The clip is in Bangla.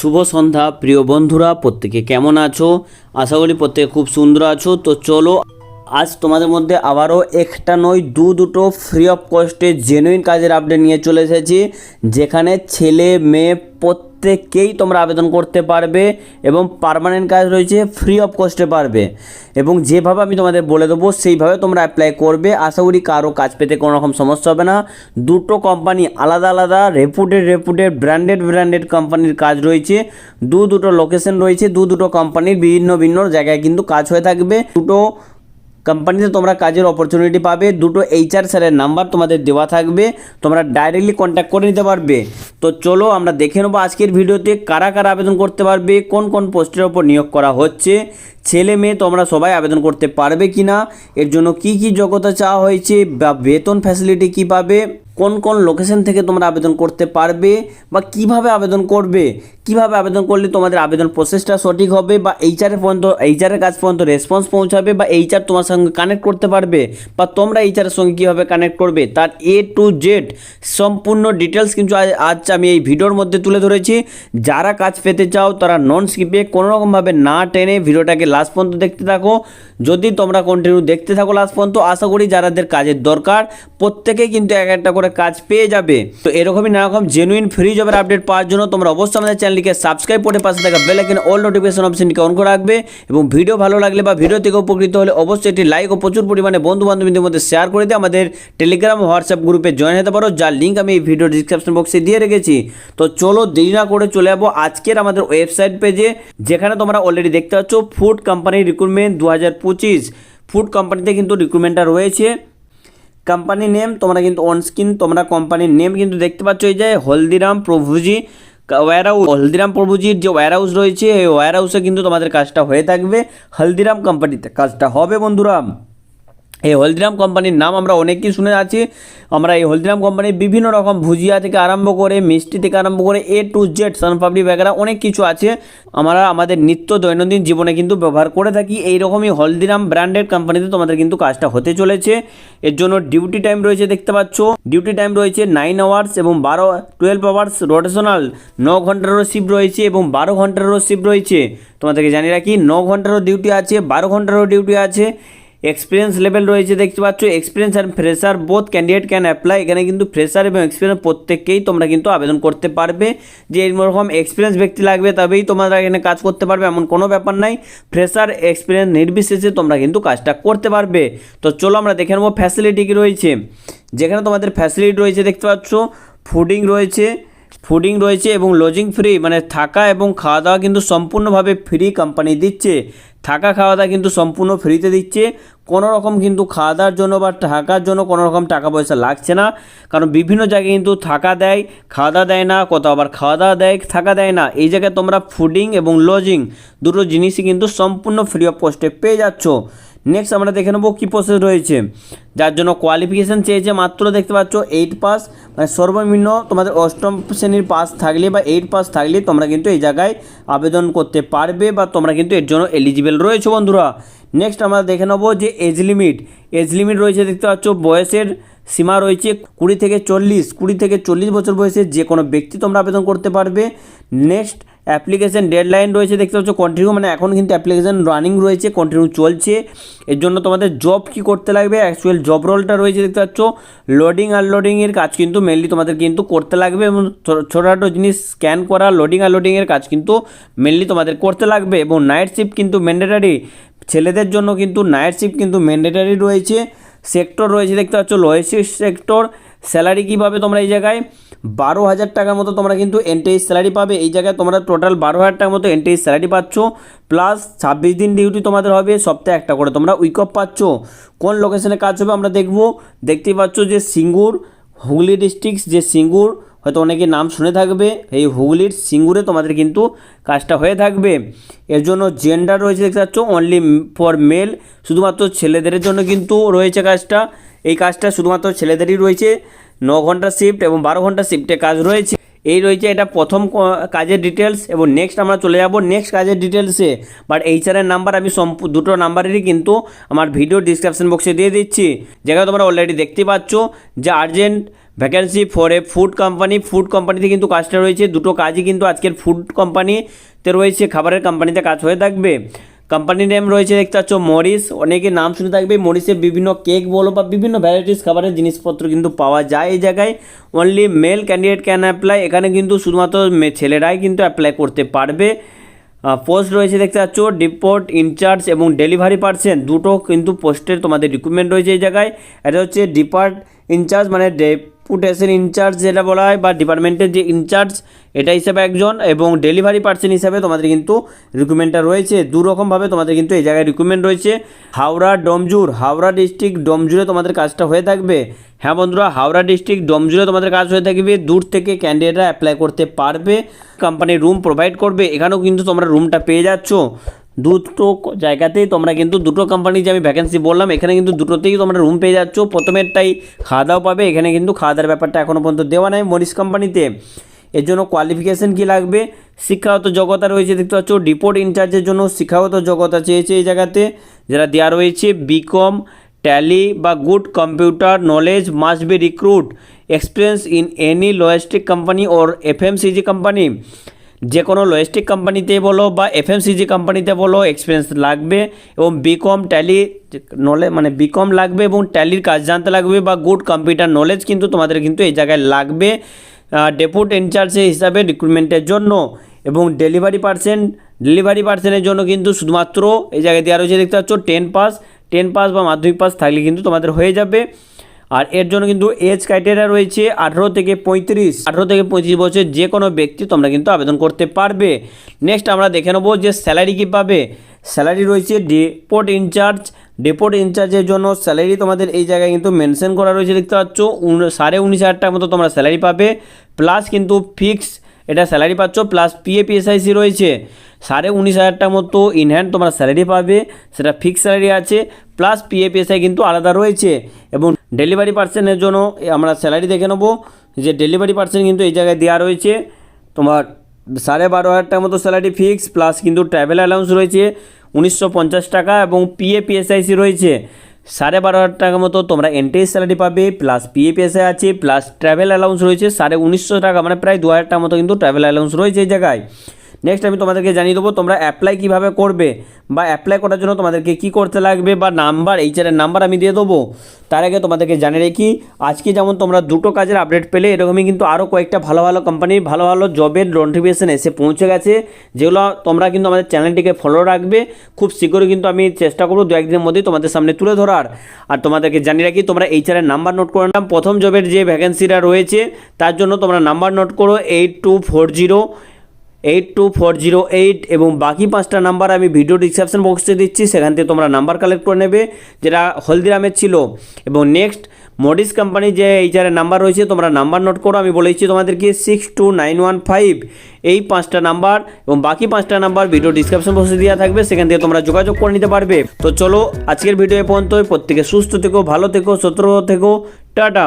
শুভ সন্ধ্যা, প্রিয় বন্ধুরা, প্রত্যেকে কেমন আছো? আশা করি প্রত্যেকে খুব সুন্দর আছো। তো চলো, আজ তোমাদের মধ্যে আবারও একটা নয়, দু দুটো ফ্রি অফ কস্টে জেনুইন কাজের আপডেট নিয়ে চলে এসেছি, যেখানে ছেলে, মেয়ে প্রত্যেককেই তোমরা আবেদন করতে পারবে এবং পার্মানেন্ট কাজ রয়েছে ফ্রি অফ কস্টে পারবে। এবং যেভাবে আমি তোমাদের বলে দেবো, সেইভাবে তোমরা অ্যাপ্লাই করবে। আশা করি কারও কাজ পেতে কোনো রকম সমস্যা হবে না। দুটো কোম্পানি আলাদা আলাদা রেপুটেড রেপুটেড ব্র্যান্ডেড ব্র্যান্ডেড কোম্পানির কাজ রয়েছে। দু দুটো লোকেশন রয়েছে, দু দুটো কোম্পানির বিভিন্ন ভিন্ন জায়গায় কিন্তু কাজ হয়ে থাকবে। দুটো কোম্পানিতে তোমরা কাজের অপরচুনিটি পাবে, দুটো এইচআর স্যারের নাম্বার তোমাদের দেওয়া থাকবে, তোমরা ডাইরেক্টলি কন্ট্যাক্ট করে নিতে পারবে। তো চলো আমরা দেখে নেব আজকের ভিডিওতে কারা কারা আবেদন করতে পারবে, কোন কোন পোস্টের ওপর নিয়োগ করা হচ্ছে, ছেলে মেয়ে তোমরা সবাই আবেদন করতে পারবে কি না এর জন্য কি কি যোগ্যতা চাওয়া হয়েছে বা বেতন ফ্যাসিলিটি কী পাবে কোন কোন লোকেশন থেকে তোমরা আবেদন করতে পারবে বা কীভাবে আবেদন করবে? কীভাবে আবেদন করলে তোমাদের আবেদন প্রসেসটা সঠিক হবে বা এইচআর পর্যন্ত এইচআরের কাজ পর্যন্ত রেসপন্স পৌঁছাবে বা এইচআর তোমার সঙ্গে কানেক্ট করতে পারবে? বা তোমরা এইচআরের সঙ্গে কীভাবে কানেক্ট করবে? তার এ টু জেড সম্পূর্ণ ডিটেলস কিন্তু আজ আজ আমি এই ভিডিওর মধ্যে তুলে ধরেছি। যারা কাজ পেতে চাও, তারা নন স্কিপে কোনোরকমভাবে না টেনে ভিডিওটাকে লাস্ট পর্যন্ত দেখতে থাকো। যদি তোমরা কন্টিনিউ দেখতে থাকো লাস্ট পর্যন্ত, আশা করি যারাদের কাজের দরকার, প্রত্যেকেই কিন্তু এক একটা করে কাজ পেয়ে যাবে। তো এরকমই নানা রকম জেনুইন ফ্রি জবের আপডেট পাওয়ার জন্য তোমরা অবশ্যই আমাদের চ্যানেলটিকে সাবস্ক্রাইব করে পাশে থাকা বেল আইকন অল নোটিফিকেশন অপশনটিকে অন করে রাখবে এবং ভিডিও ভালো লাগলে বা ভিডিও থেকে উপকৃত হলে অবশ্যই একটি লাইক ও প্রচুর পরিমাণে বন্ধু বান্ধবীদের মধ্যে শেয়ার করে দিয়ে আমাদের টেলিগ্রাম হোয়াটসঅ্যাপ গ্রুপে জয়েন হতে পারো, যার লিঙ্ক আমি এই ভিডিও ডিসক্রিপশন বক্সে দিয়ে রেখেছি। তো চলো দেরি না করে চলে যাব আজকের আমাদের ওয়েবসাইট পেজে যেখানে তোমরা অলরেডি দেখতে পাচ্ছ ফুড কোম্পানি রিক্রুটমেন্ট দু হাজার পঁচিশ। ফুড কোম্পানিতে কিন্তু রিক্রুটমেন্টটা রয়েছে। কোম্পানি নেম তোমরা কিন্তু অন স্ক্রিন তোমরা কোম্পানির নেম কিন্তু দেখতে পাচ্ছ, এই যে হলদিরাম প্রভুজি ওয়্যার হাউস হলদিরাম প্রভুজির যে ওয়্যার হাউস রয়েছে, এই ওয়ার হাউসে কিন্তু তোমাদের কাজটা হয়ে থাকবে, হলদিরাম কোম্পানিতে কাজটা হবে, বন্ধুরা। এই হলদিরাম কোম্পানির নাম আমরা অনেকেই শুনে আছি। আমরা এই হলদিরাম কোম্পানির বিভিন্ন রকম ভুজিয়া থেকে আরম্ভ করে, মিষ্টি থেকে আরম্ভ করে এ টু জেড সানপাপড়ি বেগারা অনেক কিছু আছে। আমরা আমাদের নিত্য দৈনন্দিন জীবনে কিন্তু ব্যবহার করে থাকি। এই রকমই হলদিরাম ব্র্যান্ডেড কোম্পানিতে তোমাদের কিন্তু কাজটা হতে চলেছে। এর জন্য ডিউটি টাইম রয়েছে দেখতে পাচ্ছ। ডিউটি টাইম রয়েছে নাইন আওয়ার্স এবং বারো টুয়েলভ আওয়ার্স রোটেশনাল ন ঘন্টারও শিফট রয়েছে এবং বারো ঘন্টারও শিফট রয়েছে। তোমাদেরকে জানি রাখি, ন ঘন্টারও ডিউটি আছে, বারো ঘন্টারও ডিউটি আছে। এক্সপিরিয়েন্স লেভেল রয়েছে, দেখতে পাচ্ছ। Experience and fresher both candidate can apply এখানে কিন্তু ফ্রেশার এবং এক্সপিরিয়েন্স প্রত্যেককেই তোমরা কিন্তু আবেদন করতে পারবে। যে এরকম এক্সপিরিয়েন্স ব্যক্তি লাগবে, তবেই তোমরা এখানে কাজ করতে পারবে, এমন কোনো ব্যাপার নাই। ফ্রেশার এক্সপিরিয়েন্স নির্বিশেষে তোমরা কিন্তু কাজটা করতে পারবে। তো চলো আমরা দেখে নেব ফ্যাসিলিটি কী রয়েছে। যেখানে তোমাদের ফ্যাসিলিটি রয়েছে, দেখতে পাচ্ছ ফুডিং রয়েছে ফুডিং রয়েছে এবং লজিং ফ্রি মানে থাকা এবং খাওয়া দাওয়া কিন্তু সম্পূর্ণভাবে ফ্রি কোম্পানি দিচ্ছে। থাকা খাওয়া দাওয়া কিন্তু সম্পূর্ণ ফ্রিতে দিচ্ছে। কোনো রকম কিন্তু খাওয়া দাওয়ার জন্য বা থাকার জন্য কোনো রকম টাকা পয়সা লাগছে না। কারণ বিভিন্ন জায়গায় কিন্তু থাকা দেয় খাওয়া দাওয়া দেয় না, কোথাও আবার খাওয়া দাওয়া দেয়, থাকা দেয় না। এই জায়গায় তোমরা ফুডিং এবং লজিং দুটো জিনিসই কিন্তু সম্পূর্ণ ফ্রি অফ কস্টে পেয়ে যাচ্ছ। নেক্সট আমরা দেখে নেব কী প্রসেস রয়েছে। যার জন্য কোয়ালিফিকেশান চেয়েছে মাত্র দেখতে পাচ্ছ এইট পাস মানে সর্বনিম্ন তোমাদের অষ্টম শ্রেণির পাস থাকলে বা এইট পাস থাকলে তোমরা কিন্তু এই জায়গায় আবেদন করতে পারবে বা তোমরা কিন্তু এর জন্য এলিজিবল রয়েছে বন্ধুরা। নেক্সট আমরা দেখে নেব যে এজ লিমিট এজ লিমিট রয়েছে দেখতে পাচ্ছ, বয়সের সীমা রয়েছে কুড়ি থেকে চল্লিশ। কুড়ি থেকে চল্লিশ বছর বয়সে যে কোনো ব্যক্তি তোমরা আবেদন করতে পারবে। নেক্সট অ্যাপ্লিকেশন ডেডলাইন রয়েছে, দেখতে পাচ্ছ কন্টিনিউ মানে এখন কিন্তু অ্যাপ্লিকেশন রানিং রয়েছে কন্টিনিউ চলছে। এর জন্য তোমাদের জব কি করতে লাগবে? অ্যাকচুয়াল জব রোলটা রয়েছে, দেখতে পাচ্ছ। লোডিং আনলোডিংয়ের কাজ কিন্তু মেনলি তোমাদের কিন্তু করতে লাগবে এবং ছোটোখাটো জিনিস স্ক্যান করা লোডিং আনলোডিংয়ের কাজ কিন্তু মেনলি তোমাদের করতে লাগবে এবং নাইট শিফট কিন্তু ম্যান্ডেটারি ছেলেদের জন্য কিন্তু নাইট শিফট কিন্তু ম্যান্ডেটারি রয়েছে। সেক্টর রয়েছে, দেখতে পাচ্ছ লোয়েস্ট সেক্টর স্যালারি কী পাবে তোমরা এই জায়গায়? বারো হাজার টাকার মতো তোমরা কিন্তু এনটিএস স্যালারি পাবে। এই জায়গায় তোমরা টোটাল বারো হাজার টাকার মতো এনটিএস স্যালারি পাচ্ছ। প্লাস ছাব্বিশ দিন ডিউটি তোমাদের হবে, সপ্তাহে একটা করে। তোমরা উইক অফ পাচ্ছ। কোন লোকেশনে কাজ হবে আমরা দেখব। দেখতেই পাচ্ছ যে সিঙ্গুর, হুগলি ডিস্ট্রিক্ট যে সিঙ্গুর হয়তো অনেকে নাম শুনে থাকবে। এই হুগলির সিঙ্গুরে তোমাদের কিন্তু কাজটা হয়ে থাকবে। এর জন্য জেন্ডার রয়েছে দেখতে পাচ্ছ অনলি ফর মেল শুধুমাত্র ছেলেদের জন্য কিন্তু রয়েছে কাজটা। এই কাজটা শুধুমাত্র ছেলেদেরই রয়েছে। ন ঘণ্টা শিফট এবং বারো ঘণ্টা শিফটে কাজ রয়েছে। এই রয়েছে এটা প্রথম কাজের ডিটেলস এবং নেক্সট আমরা চলে যাব নেক্সট কাজের ডিটেলসে বাট এইচআরের নাম্বার আমি দুটো নাম্বারেরই কিন্তু আমার ভিডিও ডিসক্রিপশন বক্সে দিয়ে দিচ্ছি। যেখানে তোমরা অলরেডি দেখতে পাচ্ছ। যে urgent vacancy for a food company food কোম্পানিতে কিন্তু কাজটা রয়েছে। দুটো কাজই কিন্তু আজকের ফুড কোম্পানিতে রয়েছে। খাবারের কোম্পানিতে কাজ হয়ে থাকবে। কোম্পানির নেম রয়েছে, দেখতে পাচ্ছ, মরিস। অনেকে নাম শুনে থাকবে, মরিসের বিভিন্ন কেক বলো বা বিভিন্ন ভ্যারাইটিস খাবারের জিনিসপত্র কিন্তু পাওয়া যায় এই জায়গায়। Only male candidate can apply এখানে কিন্তু শুধুমাত্র ছেলেরাই কিন্তু অ্যাপ্লাই করতে পারবে। পোস্ট রয়েছে, দেখতে পাচ্ছ ডিপোর্ট ইনচার্জ এবং ডেলিভারি পার্সন দুটো কিন্তু পোস্টের তোমাদের রিক্রুটমেন্ট রয়েছে এই জায়গায়। এটা হচ্ছে ডিপার্ট ইনচার্জ মানে ডেপুটেশন ইনচার্জ যেটা বলা হয়, বা ডিপার্টমেন্টের যে ইনচার্জ, এটা হিসাবে একজন, এবং ডেলিভারি পার্সন হিসাবে তোমাদের কিন্তু রিক্রুটমেন্টটা রয়েছে। দু রকমভাবে তোমাদের কিন্তু এই জায়গায় রিক্রুটমেন্ট রয়েছে। হাওড়া ডমজুর, হাওড়া ডিস্ট্রিক্ট ডোমজুরে তোমাদের কাজটা হয়ে থাকবে। হ্যাঁ বন্ধুরা, হাওড়া ডিস্ট্রিক্ট ডোমজুরে তোমাদের কাজ হয়ে থাকবে। দূর থেকে ক্যান্ডিডেটরা অ্যাপ্লাই করতে পারবে। কোম্পানি রুম প্রোভাইড করবে। এখানেও কিন্তু তোমরা রুমটা পেয়ে যাচ্ছ। দুটো জায়গাতেই তোমরা কিন্তু দুটো কোম্পানি যে আমি ভ্যাকেন্সি বললাম, এখানে কিন্তু দুটোতেই তোমরা রুম পেয়ে যাচ্ছ। প্রথমেরটাই খাওয়া দাওয়া পাবে, এখানে কিন্তু খাওয়া দাওয়ার ব্যাপারটা এখনও পর্যন্ত দেওয়া নাই মরিস কোম্পানিতে এর জন্য কোয়ালিফিকেশন কী লাগবে? শিক্ষাগত যোগ্যতা রয়েছে, দেখতে পাচ্ছ ডিপোর্ট ইনচার্জের জন্য শিক্ষাগত যোগ্যতা চেয়েছে এই জায়গাতে। যেটা দেওয়া রয়েছে বিকম ট্যালি বা good computer knowledge must be recruit experience in any logistic company or FMCG company যে কোনো লজিস্টিক কোম্পানিতে বলো বা এফএমসিজি কোম্পানিতে বলো এক্সপিরিয়েন্স লাগবে এবং বিকম ট্যালি নলেজ মানে বিকম লাগবে এবং ট্যালির কাজ জানতে লাগবে বা গুড কম্পিউটার নলেজ কিন্তু তোমাদের কিন্তু এই জায়গায় লাগবে। ডেপুট ইনচার্জ হিসাবে রিক্রুটমেন্টের জন্য এবং ডেলিভারি পার্সেন্ট ডেলিভারি পার্সেনের জন্য কিন্তু শুধুমাত্র এই জায়গায় দেওয়া রয়েছে দেখতে পাচ্ছ টেন পাস টেন পাস বা মাধ্যমিক পাস থাকলে কিন্তু তোমাদের হয়ে যাবে। আর এর জন্য কিন্তু এজ ক্রাইটেরিয়া রয়েছে আঠেরো থেকে পঁয়ত্রিশ। আঠেরো থেকে পঁয়ত্রিশ বছর যে কোনো ব্যক্তি তোমরা কিন্তু আবেদন করতে পারবে। নেক্সট আমরা দেখে নেব যে স্যালারি কী পাবে। স্যালারি রয়েছে ডেপোর্ট ইনচার্জ ডেপোর্ট ইনচার্জের জন্য স্যালারি তোমাদের এই জায়গায় কিন্তু মেনশন করা রয়েছে, দেখতে পাচ্ছ। সাড়ে উনিশ হাজার টাকার মতো তোমরা স্যালারি পাবে। প্লাস কিন্তু ফিক্স এটা স্যালারি পাচ্ছ প্লাস পিএ পিএসআইসি রয়েছে সাড়ে উনিশ হাজার টাকার মতো ইনহ্যান্ড তোমরা স্যালারি পাবে, সেটা ফিক্স স্যালারি আছে প্লাস পিএ পিএসআই কিন্তু আলাদা রয়েছে। এবং ডেলিভারি পার্সনের জন্য আমরা স্যালারি দেখে নেব, যে ডেলিভারি পার্সন কিন্তু এই জায়গায় দেওয়া রয়েছে। তোমার সাড়ে বারো হাজার টাকার মতো স্যালারি ফিক্স প্লাস কিন্তু ট্রাভেল অ্যালাউন্স রয়েছে, উনিশশো পঞ্চাশ টাকা এবং পিএ পিএসআইসি রয়েছে সাড়ে বারো হাজার টাকা মতো তোমরা এনটিএস স্যালারি পাবে প্লাস পিএপিএসে আছে প্লাস ট্রাভেল অ্যালাউন্স রয়েছে, সাড়ে উনিশশো টাকা মানে প্রায় দু হাজার টাকা মতো কিন্তু ট্রাভেল অ্যালাউন্স রয়েছে এই জায়গায়। নেক্সট আমি তোমাদেরকে জানিয়ে দেবো, তোমরা অ্যাপ্লাই কীভাবে করবে বা অ্যাপ্লাই করার জন্য তোমাদেরকে কি করতে লাগবে বা নাম্বার এইচআরের নাম্বার আমি দিয়ে দেবো। তার আগে তোমাদেরকে জানিয়ে রেখি, আজকে যেমন তোমরা দুটো কাজের আপডেট পেলে, এরকমই কিন্তু আরও কয়েকটা ভালো ভালো কোম্পানির ভালো ভালো জবের নোটিফিকেশন এসে পৌঁছে গেছে, যেগুলো তোমরা কিন্তু আমাদের চ্যানেলটিকে ফলো রাখবে। খুব শীঘ্রই কিন্তু আমি চেষ্টা করব দু একদিনের মধ্যেই তোমাদের সামনে তুলে ধরার। আর তোমাদেরকে জানিয়ে রাখি, তোমরা এইচআরের নাম্বার নোট করে নাম প্রথম জবের যে ভ্যাকেন্সিটা রয়েছে, তার জন্য তোমরা নাম্বার নোট করো eight two four zero eight two four zero eight এবং বাকি পাঁচটা নাম্বার আমি ভিডিও ডিসক্রিপশন বক্সে দিচ্ছি, সেখান থেকে তোমরা নাম্বার কালেক্ট করে নেবে, যেটা হলদিরামের ছিল। এবং নেক্সট মডিস কোম্পানি যে এইচারের নাম্বার রয়েছে, তোমরা নাম্বার নোট করো, আমি বলেছি তোমাদেরকে six two nine one five এই পাঁচটা নাম্বার এবং বাকি পাঁচটা নাম্বার ভিডিও ডিসক্রিপশন বক্সে দেওয়া থাকবে, সেখান থেকে তোমরা যোগাযোগ করে নিতে পারবে। তো চলো, আজকের ভিডিও এ পর্যন্ত প্রত্যেকে সুস্থ থেকো, ভালো থেকো, সতর্ক থেকো, টাটা।